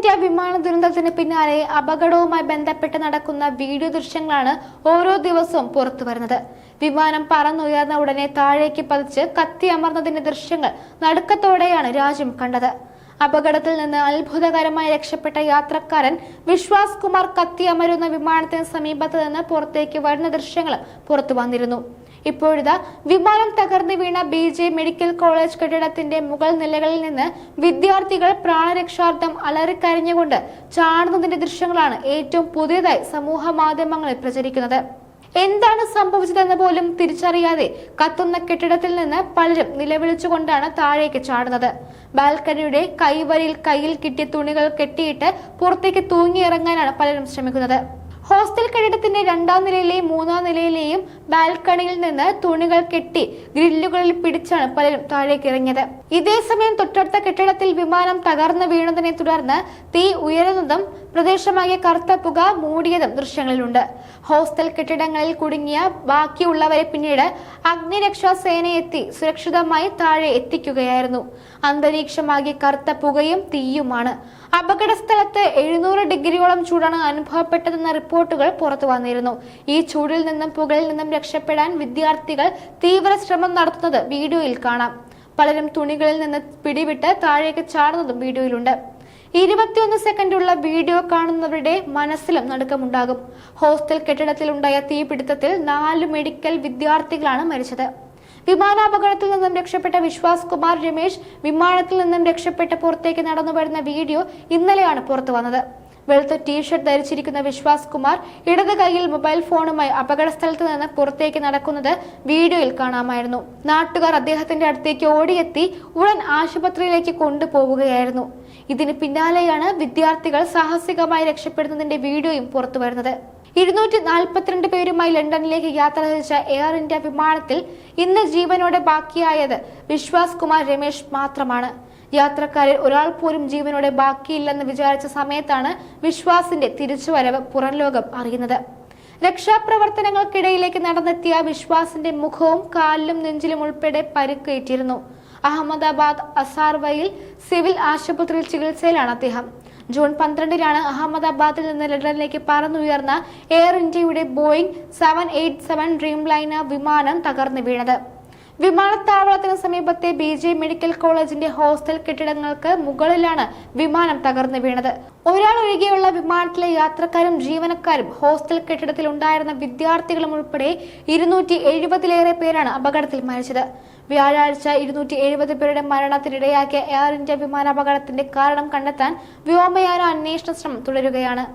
India വിമാന ദുരന്തത്തിന് പിന്നാലെ അപകടവുമായി ബന്ധപ്പെട്ട് നടക്കുന്ന വീഡിയോ ദൃശ്യങ്ങളാണ് ഓരോ ദിവസവും പുറത്തു വരുന്നത്. വിമാനം പറന്നുയർന്ന ഉടനെ താഴേക്ക് പതിച്ച് കത്തി അമർന്നതിന്റെ ദൃശ്യങ്ങൾ നടുക്കത്തോടെയാണ് രാജ്യം കണ്ടത്. അപകടത്തിൽ നിന്ന് അത്ഭുതകരമായി രക്ഷപ്പെട്ട യാത്രക്കാരൻ വിശ്വാസ് കുമാർ കത്തി അമരുന്ന വിമാനത്തിന് സമീപത്ത് നിന്ന് പുറത്തേക്ക് വരുന്ന ദൃശ്യങ്ങളും പുറത്തു വന്നിരുന്നു. ഇപ്പോഴിതാ വിമാനം തകർന്നു വീണ ബി ജെ മെഡിക്കൽ കോളേജ് കെട്ടിടത്തിന്റെ മുകൾ നിലകളിൽ നിന്ന് വിദ്യാർത്ഥികൾ പ്രാണരക്ഷാർത്ഥം അലറിക്കരഞ്ഞുകൊണ്ട് ചാടുന്നതിന്റെ ദൃശ്യങ്ങളാണ് ഏറ്റവും പുതിയതായി സമൂഹ മാധ്യമങ്ങളിൽ പ്രചരിക്കുന്നത്. എന്താണ് സംഭവിച്ചതെന്ന് പോലും തിരിച്ചറിയാതെ കത്തുന്ന കെട്ടിടത്തിൽ നിന്ന് പലരും നിലവിളിച്ചുകൊണ്ടാണ് താഴേക്ക് ചാടുന്നത്. ബാൽക്കണിയുടെ കൈവരിയിൽ കയ്യിൽ കിട്ടിയ തുണികൾ കെട്ടിയിട്ട് പുറത്തേക്ക് തൂങ്ങിയിറങ്ങാനാണ് പലരും ശ്രമിക്കുന്നത്. ഹോസ്റ്റൽ കെട്ടിടത്തിന്റെ രണ്ടാം നിലയിലെയും മൂന്നാം നിലയിലെയും ബാൽക്കണിയിൽ നിന്ന് തുണികൾ കെട്ടി ഗ്രില്ലുകളിൽ പിടിച്ചാണ് പലരും താഴേക്ക് ഇറങ്ങിയത്. ഇതേസമയം തൊട്ടടുത്ത കെട്ടിടത്തിൽ വിമാനം തകർന്നു വീണതിനെ തുടർന്ന് തീ ഉയരുന്നതും പ്രദേശമാകെ കറുത്ത പുക മൂടിയതും ദൃശ്യങ്ങളിലുണ്ട്. ഹോസ്റ്റൽ കെട്ടിടങ്ങളിൽ കുടുങ്ങിയ ബാക്കിയുള്ളവരെ പിന്നീട് അഗ്നിരക്ഷാ സേന എത്തി സുരക്ഷിതമായി താഴെ എത്തിക്കുകയായിരുന്നു. അന്തരീക്ഷമാകെ കറുത്ത പുകയും തീയുമാണ്. അപകട സ്ഥലത്ത് എഴുന്നൂറ് ഡിഗ്രിയോളം ചൂടാണ് അനുഭവപ്പെട്ടതെന്ന റിപ്പോർട്ടുകൾ പുറത്തു വന്നിരുന്നു. ഈ ചൂടിൽ നിന്നും പുകയിൽ നിന്നും രക്ഷപ്പെടാൻ വിദ്യാർത്ഥികൾ തീവ്ര ശ്രമം നടത്തുന്നത് വീഡിയോയിൽ കാണാം. പലരും തുണികളിൽ നിന്ന് പിടിവിട്ട് താഴേക്ക് ചാടുന്നതും വീഡിയോയിലുണ്ട്. ഇരുപത്തിയൊന്ന് സെക്കൻഡുള്ള വീഡിയോ കാണുന്നവരുടെ മനസ്സിലും നടുക്കമുണ്ടാകും. ഹോസ്റ്റൽ കെട്ടിടത്തിലുണ്ടായ തീപിടുത്തത്തിൽ നാല് മെഡിക്കൽ വിദ്യാർത്ഥികളാണ് മരിച്ചത്. വിമാനാപകടത്തിൽ നിന്നും രക്ഷപ്പെട്ട വിശ്വാസ് കുമാർ രമേശ് വിമാനത്തിൽ നിന്നും രക്ഷപ്പെട്ട് പുറത്തേക്ക് നടന്നു വരുന്ന വീഡിയോ ഇന്നലെയാണ് പുറത്തു വന്നത് വെളുത്ത ടീഷർട്ട് ധരിച്ചിരിക്കുന്ന വിശ്വാസ് കുമാർ ഇടത് കൈയിൽ മൊബൈൽ ഫോണുമായി അപകട സ്ഥലത്ത് നിന്ന് പുറത്തേക്ക് നടക്കുന്നത് വീഡിയോയിൽ കാണാമായിരുന്നു. നാട്ടുകാർ അദ്ദേഹത്തിന്റെ അടുത്തേക്ക് ഓടിയെത്തി ഉടൻ ആശുപത്രിയിലേക്ക് കൊണ്ടുപോവുകയായിരുന്നു. ഇതിന് പിന്നാലെയാണ് വിദ്യാർത്ഥികൾ സാഹസികമായി രക്ഷപ്പെടുന്നതിന്റെ വീഡിയോയും പുറത്തു വരുന്നത് ഇരുന്നൂറ്റി നാൽപ്പത്തിരണ്ട് പേരുമായി ലണ്ടനിലേക്ക് യാത്ര തിരിച്ച എയർ ഇന്ത്യ വിമാനത്തിൽ ഇന്ന് ജീവനോടെ ബാക്കിയായത് വിശ്വാസ് കുമാർ രമേശ് മാത്രമാണ്. യാത്രക്കാരിൽ ഒരാൾ പോലും ജീവനോടെ ബാക്കിയില്ലെന്ന് വിചാരിച്ച സമയത്താണ് വിശ്വാസിന്റെ തിരിച്ചുവരവ് പുറംലോകം അറിയുന്നത്. രക്ഷാപ്രവർത്തനങ്ങൾക്കിടയിലേക്ക് നടന്നെത്തിയ വിശ്വാസിന്റെ മുഖവും കാലിലും നെഞ്ചിലും ഉൾപ്പെടെ പരുക്കേറ്റിരുന്നു. അഹമ്മദാബാദ് അസാർവയിൽ സിവിൽ ആശുപത്രിയിൽ ചികിത്സയിലാണ് അദ്ദേഹം. ജൂൺ പന്ത്രണ്ടിനാണ് അഹമ്മദാബാദിൽ നിന്ന് ലണ്ടനിലേക്ക് പറന്നുയർന്ന എയർ ഇന്ത്യയുടെ Boeing seven eight seven Dreamliner വിമാനം തകർന്നു വീണത്. വിമാനത്താവളത്തിന് സമീപത്തെ ബി ജെ മെഡിക്കൽ കോളേജിന്റെ ഹോസ്റ്റൽ കെട്ടിടങ്ങൾക്ക് മുകളിലാണ് വിമാനം തകർന്നു വീണത്. ഒരാൾ ഒഴികെയുള്ള വിമാനത്തിലെ യാത്രക്കാരും ജീവനക്കാരും ഹോസ്റ്റൽ കെട്ടിടത്തിൽ ഉണ്ടായിരുന്ന വിദ്യാർത്ഥികളും ഉൾപ്പെടെ ഇരുന്നൂറ്റി എഴുപതിലേറെ പേരാണ് അപകടത്തിൽ മരിച്ചത്. വ്യാഴാഴ്ച ഇരുന്നൂറ്റി എഴുപത് പേരുടെ മരണത്തിനിടയാക്കിയ എയർ ഇന്ത്യ വിമാനാപകടത്തിന്റെ കാരണം കണ്ടെത്താൻ വ്യോമയാന അന്വേഷണ ശ്രമം തുടരുകയാണ്.